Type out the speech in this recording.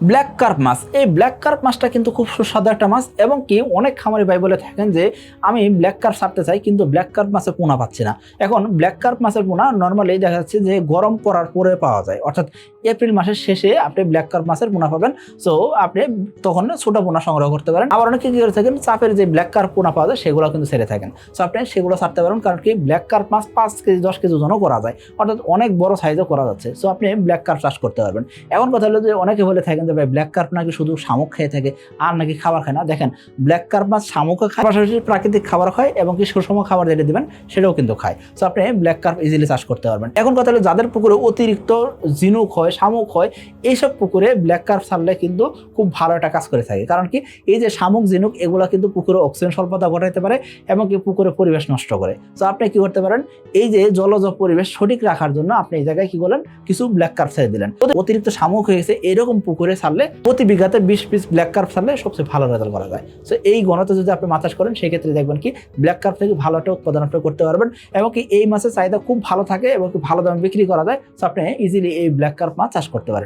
Black carp মাছ। এই black carp মাছটা কিন্তু খুব সুস্বাদু একটা মাছ এবং কি অনেক খামারি ভাই বলে থাকেন যে, আমি ব্ল্যাক কার্প ছাড়তে চাই কিন্তু ব্ল্যাক কার্প মাছের পোনা পাচ্ছি না। এখন ব্ল্যাক কার্প মাছের পোনা নর্মালি দেখা যাচ্ছে যে গরম পড়ার পরে পাওয়া যায়। অর্থাৎ এপ্রিল মাসের শেষে আপনি ব্ল্যাক কার্প মাছের পোনা পাবেন। সো আপনি তখন ছোটো পোনা সংগ্রহ করতে পারেন। আবার অনেকে কি করে থাকেন, চাপের যে ব্ল্যাক কার্প পোনা পাওয়া যায় সেগুলো কিন্তু ছেড়ে থাকেন। সো আপনি সেগুলো ছাড়তে পারেন কারণ কি ব্ল্যাক কার্প মাছ পাঁচ কেজি, দশ কেজি ওজনও করা যায়। অর্থাৎ অনেক বড় সাইজও করা যাচ্ছে। সো আপনি ব্ল্যাক কার্প চাষ করতে পারবেন। এখন কথা হলো যে অনেকে বলে থাকেন যে ভাই ব্ল্যাক কার্প নাকি শুধু শামুক খেয়ে থাকে, আর নাকি খাবার খায় না? দেখেন ব্ল্যাক কার্প মাছ শামুকও খায়, পাশাপাশি প্রাকৃতিক খাবার খায় এবং কি সুষম খাবার যেটা দেবেন, সেটাও কিন্তু খায়। সো আপনি ব্ল্যাক কার্প ইজিলি চাষ করতে পারবেন। এখন কথা হলো, যাদের পুকুরে অতিরিক্ত ঝিনুক হয়, শামুক হয়, এইসব পুকুরে ব্ল্যাক কার্প ছাড়লে কিন্তু খুব ভালো একটা কাজ করে থাকে। কারণ কি, এই যে শামুক, ঝিনুক, এগুলো কিন্তু পুকুরে অক্সিজেন স্বল্পতা ঘটাইতে পারে এবং কি পুকুরে পরিবেশ নষ্ট করে। তো আপনি কি করতে পারেন, এই যে জলজ পরিবেশ সঠিক রাখার জন্য আপনি এই জায়গায় কি করলেন, কিছু ব্ল্যাক কার্প ছেড়ে দিলেন। অতিরিক্ত শামুক হয়ে গেছে, এরকম পুকুরে ছাড়লে প্রতি বিঘাতে বিশ পিস ব্ল্যাক কার্প ছাড়লে সবচেয়ে ভালো রেজাল্ট করা যায়। সো এই গণতে যদি আপনি চাষ করেন, সেক্ষেত্রে দেখবেন কি ব্ল্যাক কার্প থেকে ভালো একটা উৎপাদন আপনি করতে পারবেন এবং কি এই মাছের চাহিদা খুব ভালো থাকে এবং ভালো দামে বিক্রি করা যায়। সো আপনি ইজিলি এই ব্ল্যাক কার্প মাছ চাষ করতে পারেন।